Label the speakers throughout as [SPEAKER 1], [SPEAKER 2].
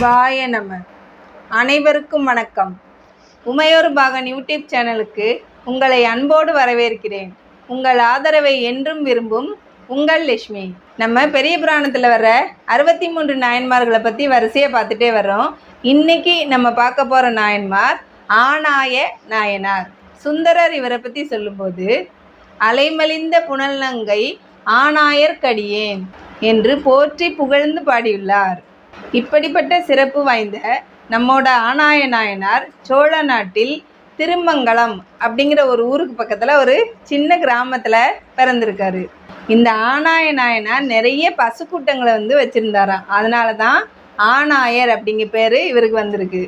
[SPEAKER 1] சிவாய நம. அனைவருக்கும் வணக்கம். உமையோர் பாகன் யூடியூப் சேனலுக்கு உங்களை அன்போடு வரவேற்கிறேன். உங்கள் ஆதரவை என்றும் விரும்பும் உங்கள் லட்சுமி. நம்ம பெரிய புராணத்தில் வர அறுபத்தி மூன்று நாயன்மார்களை பற்றி வரிசையாக பார்த்துட்டே வர்றோம். இன்னைக்கு நம்ம பார்க்க போகிற நாயன்மார் ஆனாய நாயனார். சுந்தரர் இவரை பற்றி சொல்லும்போது அலைமலிந்த புனல்நங்கை கடியேன் என்று போற்றி புகழ்ந்து பாடியுள்ளார். இப்படிப்பட்ட சிறப்பு வாய்ந்த நம்மோட ஆனாய நாயனார் சோழ நாட்டில் திருமங்கலம் அப்படிங்கிற ஒரு ஊருக்கு பக்கத்தில் ஒரு சின்ன கிராமத்தில் பிறந்திருக்காரு. இந்த ஆனாய நாயனார் நிறைய பசுக்கூட்டங்களை வந்து வச்சுருந்தாராம். அதனால தான் ஆனாயர் அப்படிங்கிற பேர் இவருக்கு வந்திருக்கு.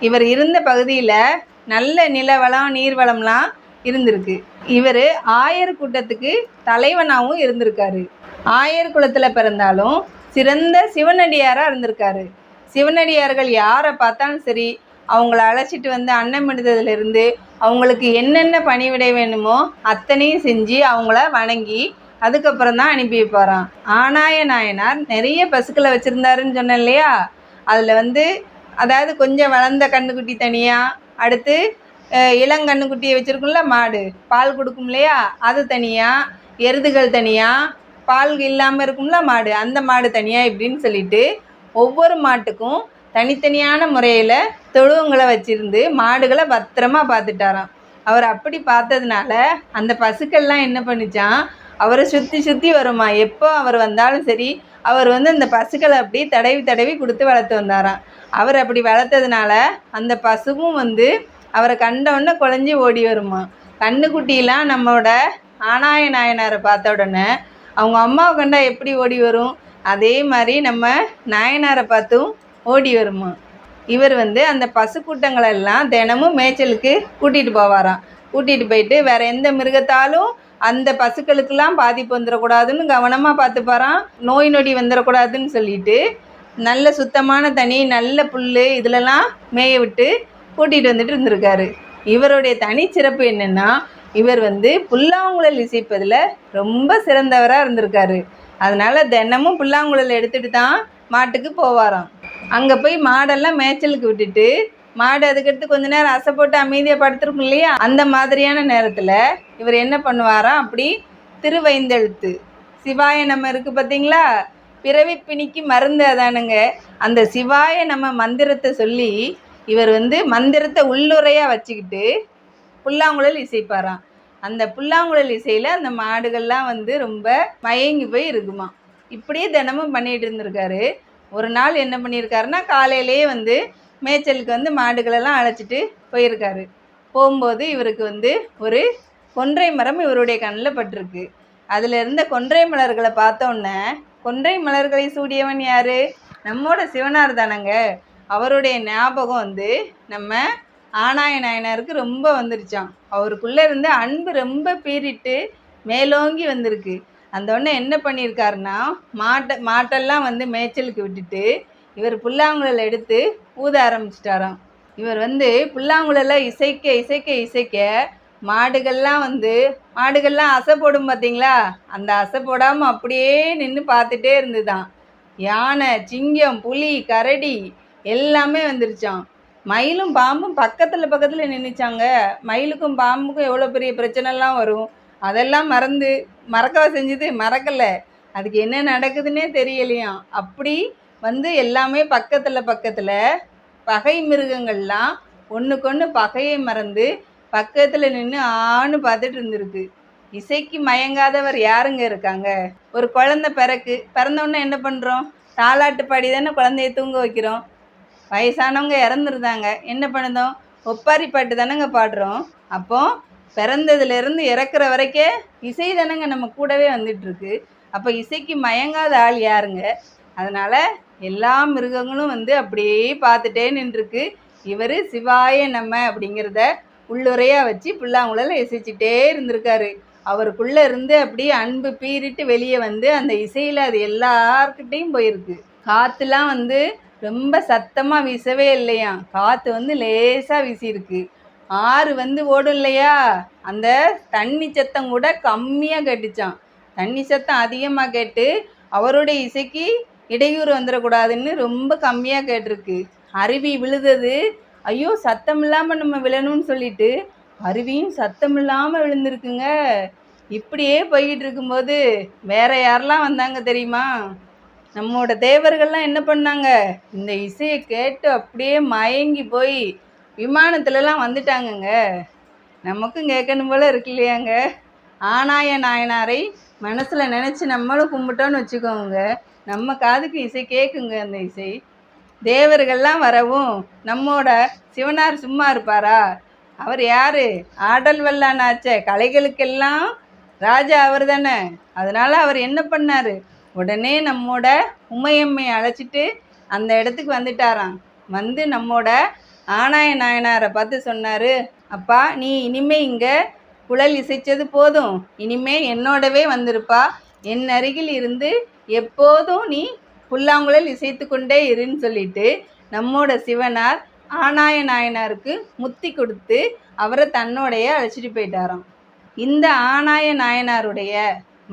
[SPEAKER 1] இவர் இருந்த பகுதியில் நல்ல நிலவளம் நீர்வளம்லாம் இருந்திருக்கு. இவர் ஆயர் கூட்டத்துக்கு தலைவனாகவும் இருந்திருக்காரு. ஆயர் குலத்தில் பிறந்தாலும் சிறந்த சிவனடியாராக இருந்திருக்காரு. சிவனடியார்கள் யாரை பார்த்தாலும் சரி அவங்கள அழைச்சிட்டு வந்து அன்னமிடுதலிருந்து அவங்களுக்கு என்னென்ன பணிவிடை வேணுமோ அத்தனையும் செஞ்சு அவங்கள வணங்கி அதுக்கப்புறம் தான் அனுப்பி வைப்பாராம். ஆனாய நாயனார் நிறைய பசுக்களை வச்சுருந்தாருன்னு சொன்னேன் இல்லையா? அதில் வந்து அதாவது கொஞ்சம் வளர்ந்த கண்ணுக்குட்டி தனியாக அடுத்து இளங்கண்ணுக்குட்டியை வச்சுருக்கும்ல மாடு பால் கொடுக்கும் இல்லையா? அது தனியாக எருதுகள் தனியாக பால் இல்லாமல் இருக்கும்ல மாடு அந்த மாடு தனியாக இப்படின்னு சொல்லிட்டு ஒவ்வொரு மாட்டுக்கும் தனித்தனியான முறையில் தொழுவங்களை வச்சுருந்து மாடுகளை பத்திரமா பார்த்துட்டாராம். அவர் அப்படி பார்த்ததுனால அந்த பசுக்கள்லாம் என்ன பண்ணிச்சான் அவரை சுற்றி சுற்றி வருமா? எப்போ அவர் வந்தாலும் சரி அவர் வந்து அந்த பசுக்களை அப்படி தடவி தடவி கொடுத்து வளர்த்து வந்தாராம். அவர் அப்படி வளர்த்ததுனால அந்த பசுவும் வந்து அவரை கண்டவுடனே குழஞ்சி ஓடி வருமா கண்ணுக்குட்டிலாம் நம்மளோட ஆனாய நாயனாரை பார்த்த உடனே அவங்க அம்மாவை கண்டா எப்படி ஓடி வரும்? அதே மாதிரி நம்ம நாயனாரை பார்த்தும் ஓடி வருமா? இவர் வந்து அந்த பசுக்கூட்டங்களை எல்லாம் தினமும் மேய்ச்சலுக்கு கூட்டிகிட்டு போவாராம். கூட்டிகிட்டு போயிட்டு வேற எந்த மிருகத்தாலும் அந்த பசுக்களுக்கெல்லாம் பாதிப்பு வந்துடக்கூடாதுன்னு கவனமாக பார்த்துப்பாராம். நோய் நொடி வந்துடக்கூடாதுன்னு சொல்லிட்டு நல்ல சுத்தமான தனி நல்ல புல் இதிலெல்லாம் மேய விட்டு கூட்டிகிட்டு வந்துட்டு இருந்திருக்காரு. இவருடைய தனிச்சிறப்பு என்னென்னா இவர் வந்து புல்லாங்குழல் இசைப்பதில் ரொம்ப சிறந்தவராக இருந்திருக்காரு. அதனால் தினமும் புல்லாங்குழல் எடுத்துகிட்டு தான் மாட்டுக்கு போவாராம். அங்கே போய் மாடெல்லாம் மேய்ச்சலுக்கு விட்டுட்டு மாடு அதுக்கடுத்து கொஞ்ச நேரம் அசை போட்டு அமைதியாக படுத்துருக்கும் இல்லையா? அந்த மாதிரியான நேரத்தில் இவர் என்ன பண்ணுவாராம் அப்படி? திருவைந்தெழுத்து. சிவாய நம்ம இருக்குது பார்த்தீங்களா பிறவி பிணிக்கு மருந்து அதானுங்க. அந்த சிவாய நம்ம மந்திரத்தை சொல்லி இவர் வந்து மந்திரத்தை உள்ளுரையாக வச்சுக்கிட்டு புல்லாங்குழல் இசைப்பாராம். அந்த புல்லாங்குழல் இசையில் அந்த மாடுகள்லாம் வந்து ரொம்ப மயங்கி போய் இருக்குமா. இப்படியே தினமும் பண்ணிகிட்டு இருந்திருக்காரு. ஒரு நாள் என்ன பண்ணியிருக்காருன்னா காலையிலேயே வந்து மேய்ச்சலுக்கு வந்து மாடுகளெல்லாம் அழைச்சிட்டு போயிருக்காரு. போகும்போது இவருக்கு வந்து ஒரு கொன்றை மரம் இவருடைய கண்ணில் பட்டிருக்கு. அதில் இருந்த கொன்றை மலர்களை பார்த்தோன்னே கொன்றை மலர்களை சூடியவன் யாரு? நம்மோட சிவனார் தானங்க. அவருடைய ஞாபகம் வந்து நம்ம ஆனாய நாயனாருக்கு ரொம்ப வந்துருச்சாம். அவருக்குள்ளே இருந்து அன்பு ரொம்ப பீறிட்டு மேலோங்கி வந்திருக்கு. அந்த உடனே என்ன பண்ணியிருக்காருன்னா மாட்டை மாட்டெல்லாம் வந்து மேய்ச்சலுக்கு விட்டுட்டு இவர் புல்லாங்குழல் எடுத்து ஊத ஆரம்பிச்சிட்டாராம். இவர் வந்து புல்லாங்குழலை இசைக்க இசைக்க இசைக்க மாடுகள்லாம் வந்து மாடுகள்லாம் அசை போடும் பார்த்தீங்களா அந்த அசை போடாமல் அப்படியே நின்று பார்த்துட்டே இருந்துதான். யானை சிங்கம் புலி கரடி எல்லாமே வந்துருச்சான் மயிலும் பாம்பும் பக்கத்தில் பக்கத்தில் நின்றுச்சாங்க மயிலுக்கும் பாம்புக்கும் எவ்வளோ பெரிய பிரச்சனைலாம் வரும். அதெல்லாம் மறந்து மறக்கவா செஞ்சுது? மறக்கலை. அதுக்கு என்ன நடக்குதுன்னே தெரியலையாம். அப்படி வந்து எல்லாமே பக்கத்தில் பக்கத்தில் பகை மிருகங்கள்லாம் ஒன்றுக்கொன்று பகையை மறந்து பக்கத்தில் நின்று ஆணு பார்த்துட்டு இருந்திருக்கு. இசைக்கு மயங்காதவர் யாருங்க இருக்காங்க? ஒரு குழந்தை பிறக்கு பிறந்தவுன்னே என்ன பண்ணுறோம் தாலாட்டு பாடி தானே குழந்தைய தூங்க வைக்கிறோம். வயசானவங்க இறந்துருந்தாங்க. என்ன பண்ணுதோம்? ஒப்பாரி பாட்டு தானேங்க பாடுறோம். அப்போ பிறந்ததுலேருந்து இறக்குற வரைக்கே இசை தானேங்க நம்ம கூடவே வந்துட்டுருக்கு. அப்போ இசைக்கு மயங்காத ஆள் யாருங்க? அதனால் எல்லா மிருகங்களும் வந்து அப்படியே பார்த்துட்டே நின்றுருக்கு. இவர் சிவாய நம்ம அப்படிங்கிறத உள்ளுரையாக வச்சு புல்லாங்குழல இசைச்சிட்டே இருந்திருக்காரு. அவருக்குள்ளே இருந்து அப்படியே அன்பு பீறிட்டு வெளியே வந்து அந்த இசையில் அது எல்லார்கிட்டேயும் போயிருக்கு. காற்றுலாம் வந்து ரொம்ப சத்தமாக வீசவே இல்லையாம் காற்று வந்து லேசாக வீசியிருக்கு. ஆறு வந்து ஓடும் இல்லையா அந்த தண்ணி சத்தம் கூட கம்மியாக கேட்டுச்சான் தண்ணி சத்தம் அதிகமாக கேட்டு அவருடைய இசைக்கு இடையூறு வந்துடக்கூடாதுன்னு ரொம்ப கம்மியாக கேட்டிருக்கு. அருவி விழுதது ஐயோ சத்தம் இல்லாமல் நம்ம விழணும்னு சொல்லிட்டு அருவியும் சத்தம் இல்லாமல் விழுந்திருக்குங்க. இப்படியே போய்கிட்டு இருக்கும்போது வேற யாரெல்லாம் வந்தாங்க தெரியுமா? நம்மோட தேவர்கள்லாம் என்ன பண்ணாங்க? இந்த இசையை கேட்டு அப்படியே மயங்கி போய் விமானத்துலலாம் வந்துட்டாங்கங்க. நமக்கும் கேட்கணும் போல இருக்கு இல்லையாங்க? ஆனாய நாயனாரை மனசில் நினச்சி நம்மளும் கும்பிட்டோன்னு வச்சுக்கோங்க. நம்ம காதுக்கு இசை கேட்குங்க அந்த இசை. தேவர்கள்லாம் வரவும் நம்மோட சிவனார் சும்மா இருப்பாரா? அவர் யார்? ஆடல் வல்லானாச்சே. கலைகளுக்கெல்லாம் ராஜா அவர் தானே அதனால் அவர் என்ன பண்ணார்? உடனே நம்மோட உமையம்மை அழைச்சிட்டு அந்த இடத்துக்கு வந்துட்டாராம். வந்து நம்மோட ஆனாய நாயனாரை பார்த்து சொன்னார் அப்பா நீ இனிமே இங்கே குழல் இசைச்சது போதும். இனிமே என்னோடவே வந்திருப்பா. என் அருகில் இருந்து எப்போதும் நீ புல்லாங்குழல் இசைத்து கொண்டே இருன்னு சொல்லிட்டு நம்மோட சிவனார் ஆனாய நாயனாருக்கு முத்தி கொடுத்து அவரை தன்னோடைய அழைச்சிட்டு போயிட்டாராம். இந்த ஆனாய நாயனாருடைய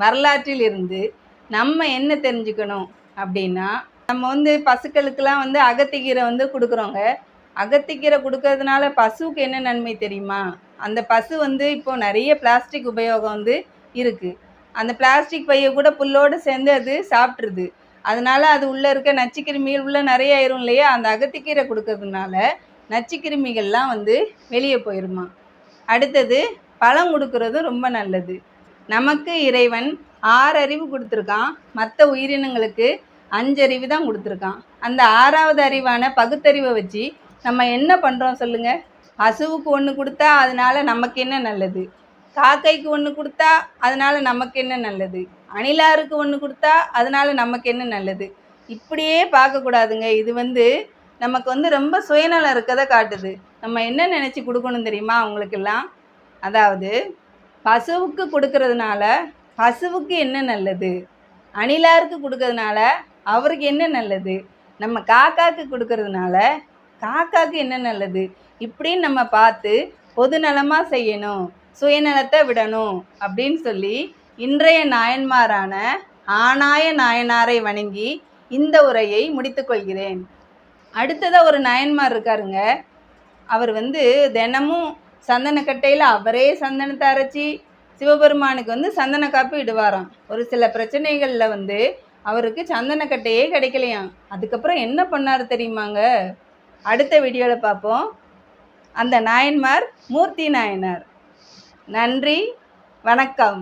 [SPEAKER 1] வரலாற்றில் இருந்து நம்ம என்ன தெரிஞ்சுக்கணும் அப்படின்னா நம்ம வந்து பசுக்களுக்கெல்லாம் வந்து அகத்திக்கீரை வந்து கொடுக்குறோங்க. அகத்திக்கீரை கொடுக்கறதுனால பசுவுக்கு என்ன நன்மை தெரியுமா? அந்த பசு வந்து இப்போ நிறைய பிளாஸ்டிக் உபயோகம் வந்து இருக்குது அந்த பிளாஸ்டிக் பையை கூட புல்லோடு சேர்ந்து அது சாப்பிட்ருது அதனால அது உள்ளே இருக்க நச்சுக்கிருமிகள் உள்ளே நிறைய ஆயிரும் இல்லையா? அந்த அகத்திக்கீரை கொடுக்கறதுனால நச்சுக்கிருமிகள்லாம் வந்து வெளியே போயிருமா. அடுத்தது பழம் கொடுக்கறதும் ரொம்ப நல்லது. நமக்கு இறைவன் ஆறு அறிவு கொடுத்துருக்கான். மற்ற உயிரினங்களுக்கு அஞ்சறிவு தான் கொடுத்துருக்கான். அந்த ஆறாவது அறிவான பகுத்தறிவை வச்சு நம்ம என்ன பண்ணுறோம் சொல்லுங்கள் பசுவுக்கு ஒன்று கொடுத்தா அதனால நமக்கு என்ன நல்லது? காக்கைக்கு ஒன்று கொடுத்தா அதனால நமக்கு என்ன நல்லது? அணிலாருக்கு ஒன்று கொடுத்தா அதனால நமக்கு என்ன நல்லது? இப்படியே பார்க்கக்கூடாதுங்க இது வந்து நமக்கு வந்து ரொம்ப சுயநலம் இருக்கதை காட்டுது. நம்ம என்ன நினச்சி கொடுக்கணும் தெரியுமா? அவங்களுக்கெல்லாம்? அதாவது பசுவுக்கு கொடுக்கறதுனால பசுவுக்கு என்ன நல்லது? அணிலாருக்கு கொடுக்கறதுனால அவருக்கு என்ன நல்லது? நம்ம காக்காக்கு கொடுக்கறதுனால காக்காக்கு என்ன நல்லது? இப்படின்னு நம்ம பார்த்து பொதுநலமாக செய்யணும் சுயநலத்தை விடணும் அப்படின்னு சொல்லி இன்றைய நாயன்மாரான ஆனாய நாயனாரை வணங்கி இந்த உரையை முடித்துக்கொள்கிறேன் அடுத்ததாக ஒரு நாயன்மார் இருக்காருங்க. அவர் வந்து தினமும் சந்தனக்கட்டையில் அவரே சந்தனத்தை அரைச்சி சிவபெருமானுக்கு வந்து சந்தன காப்பு இடுவாராம். ஒரு சில பிரச்சனைகளில் வந்து அவருக்கு சந்தனக்கட்டையே கிடைக்கலையாம். அதுக்கப்புறம் என்ன பண்ணார் தெரியுமாங்க? அடுத்த வீடியோவில் பார்ப்போம். அந்த நாயன்மார் மூர்த்தி நாயனார். நன்றி வணக்கம்.